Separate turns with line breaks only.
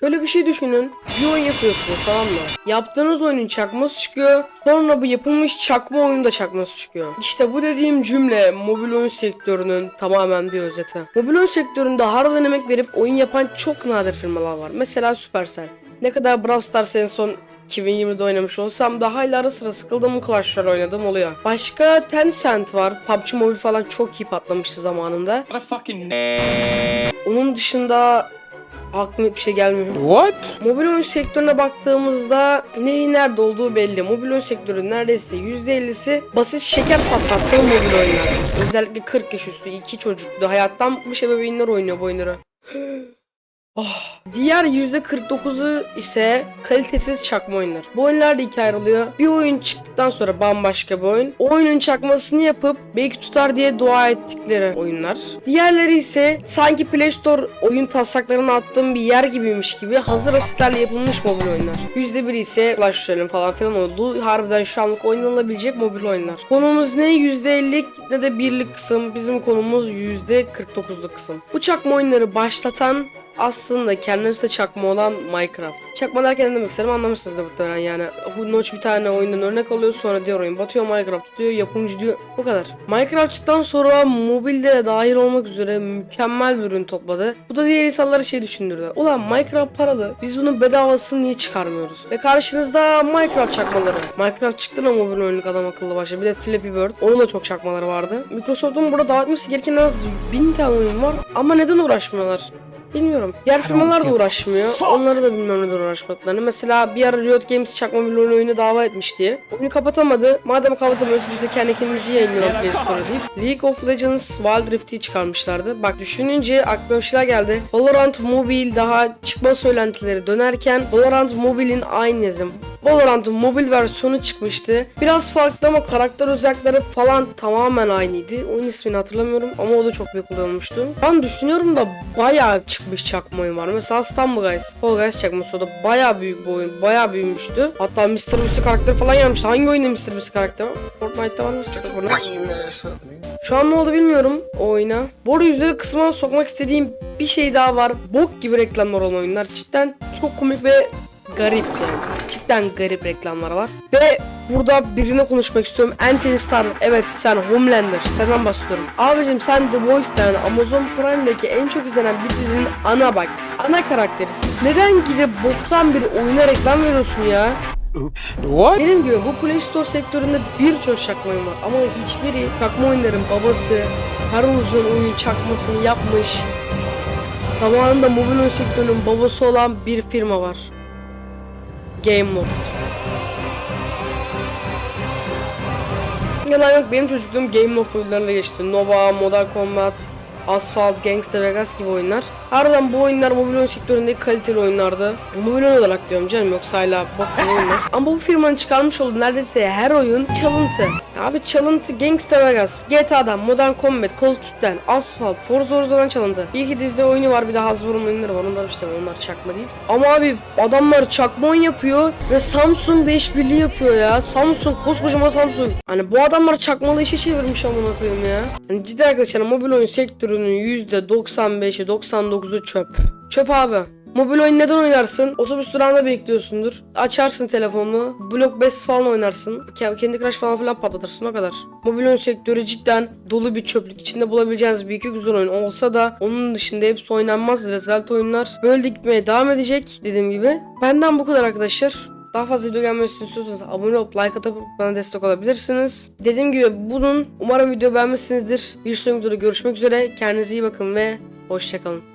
Şöyle bir şey düşünün. Bir oyun yapıyorsunuz tamam mı? Yaptığınız oyunun çakması çıkıyor. Sonra bu yapılmış çakma oyunun da çakması çıkıyor. İşte bu dediğim cümle mobil oyun sektörünün tamamen bir özeti. Mobil oyun sektöründe harbiden emek verip oyun yapan çok nadir firmalar var. Mesela Supercell. Ne kadar Brawl Stars en son 2020'de oynamış olsam da hala ara sıra sıkıldığım Clash Royale oynadım oluyor. Başka Tencent var. PUBG Mobile falan çok iyi patlamıştı zamanında. Onun dışında aklıma hiçbir şey gelmiyor.
What?
Mobil oyun sektörüne baktığımızda neyin nerede olduğu belli. Mobil oyun sektörünün neredeyse %50'si basit şeker patlattığı mobil oyunlar. Özellikle 40 yaş üstü iki çocuklu hayattan bıkmış ebeveynler oynuyor bu oyunları. Oh. Diğer %49'u ise kalitesiz çakma oyunlar. Bu oyunlar da ikiye ayrılıyor. Bir oyun çıktıktan sonra bambaşka bir oyun. O oyunun çakmasını yapıp belki tutar diye dua ettikleri oyunlar. Diğerleri ise sanki Play Store oyun taslaklarını attığım bir yer gibiymiş gibi hazır asitlerle yapılmış mobil oyunlar. %1 ise Clash Royale'in falan filan olduğu harbiden şu anlık oynanabilecek mobil oyunlar. Konumuz ne %50'lik ne de birlik kısım. Bizim konumuz %49'luk kısım. Bu çakma oyunları başlatan aslında kendisi çakma olan Minecraft. Çakma derken ne demek istedim anlamışsınız da muhtemelen yani. Notch bir tane oyundan örnek alıyor sonra diğer oyun batıyor Minecraft diyor yapımcı diyor bu kadar. Minecraft'tan sonra mobilde de dahil olmak üzere mükemmel bir ürün topladı. Bu da diğer insanlara şey düşündürdü. Ulan Minecraft paralı biz bunun bedavasını niye çıkarmıyoruz? Ve karşınızda Minecraft çakmaları. Minecraft çıktı da mobil oyunluk adam akıllı başla. Bir de Flappy Bird. Onun da çok çakmaları vardı. Microsoft'un burada dağıtması gereken en az bin tane oyun var. Ama neden uğraşmıyorlar? Bilmiyorum. Firmalar da uğraşmıyor. Onları da bilmiyorum neden uğraşmadıklarını. Mesela bir ara Riot Games çakma bir LoL oyunu dava etmiş diye. Oyunu kapatamadı. Madem kapatamıyoruz biz de kendi kendimizi yayınlayalım deyip League of Legends Wild Rift'i çıkarmışlardı. Bak düşününce aklıma bir şeyler geldi. Valorant Mobile daha çıkma söylentileri dönerken Valorant Mobile'in aynı yazım. Valorant'ın mobil versiyonu çıkmıştı. Biraz farklı ama karakter özellikleri falan tamamen aynıydı. Oyun ismini hatırlamıyorum ama o da çok büyük kullanılmıştı. Ben düşünüyorum da bayağı çıkmış çakma oyun var. Mesela Stumble Guys. Fall Guys çakması o da bayağı büyük bir oyun. Bayağı büyümüştü. Hatta Mr. Beast karakteri falan gelmişti. Hangi oyunda Mr. Beast karakteri var? Fortnite'ta var mı? Şu an ne oldu bilmiyorum o oyuna. Bu arada yüzde kısmına sokmak istediğim bir şey daha var. Bok gibi reklamlar olan oyunlar. Cidden çok komik ve garip yani. Cidden garip reklamlar var. Ve burada birine konuşmak istiyorum. Anthony Starr evet sen Homelander. Senden bahsediyorum. Abicim sen The Voice'ten Amazon Prime'deki en çok izlenen bir dizinin ana bak. Ana karakterisin. Neden gidip boktan bir oyuna reklam veriyorsun ya?
What?
Benim gibi bu Play Store sektöründe birçok çakma oyun var ama hiçbiri çakma oyunların babası, her uzun oyun çakmasını yapmış. Zamanında mobil oyun sektörünün babası olan bir firma var. Gameloft. Yalan yok benim çocukluğum Gameloft oyunlarıyla geçti. Nova, Modern Combat, Asphalt, Gangsta Vegas gibi oyunlar. Harbiden bu oyunlar mobil oyun sektöründe kaliteli oyunlardı. Mobil oyun olarak diyorum canım yoksa hala bok oyunlar. Ama bu firmanın çıkarmış olduğu neredeyse her oyun çalıntı. Abi çalıntı Gangsta Vegas, GTA'dan, Modern Combat, Call of Duty'den, Asphalt, Forza Horizon'dan çalıntı. Bir iki dizide oyunu var bir de Hasbro'nun oyunları var onlar işte onlar çakma değil. Ama abi adamlar çakma oyun yapıyor ve Samsung da işbirliği yapıyor ya. Samsung koskocaman Samsung. Hani bu adamlar çakmalı işe çevirmiş amına koyayım ya. Hani ciddi arkadaşlar mobil oyun sektörünün %95'i 99'u çöp. Çöp abi. Mobil oyun neden oynarsın? Otobüs durağında bekliyorsundur. Açarsın telefonunu. Block Best falan oynarsın. Ke- Kendi Crush falan filan patlatırsın o kadar. Mobil oyun sektörü cidden dolu bir çöplük. İçinde bulabileceğiniz bir iki güzel oyun olsa da onun dışında hepsi oynanmaz. Rezalt oyunlar. Böyle de gitmeye devam edecek dediğim gibi. Benden bu kadar arkadaşlar. Daha fazla video gelmesini istiyorsanız abone olup like atıp bana destek olabilirsiniz. Dediğim gibi bunun umarım video beğenmişsinizdir. Bir sonraki videoda görüşmek üzere. Kendinize iyi bakın ve hoşçakalın.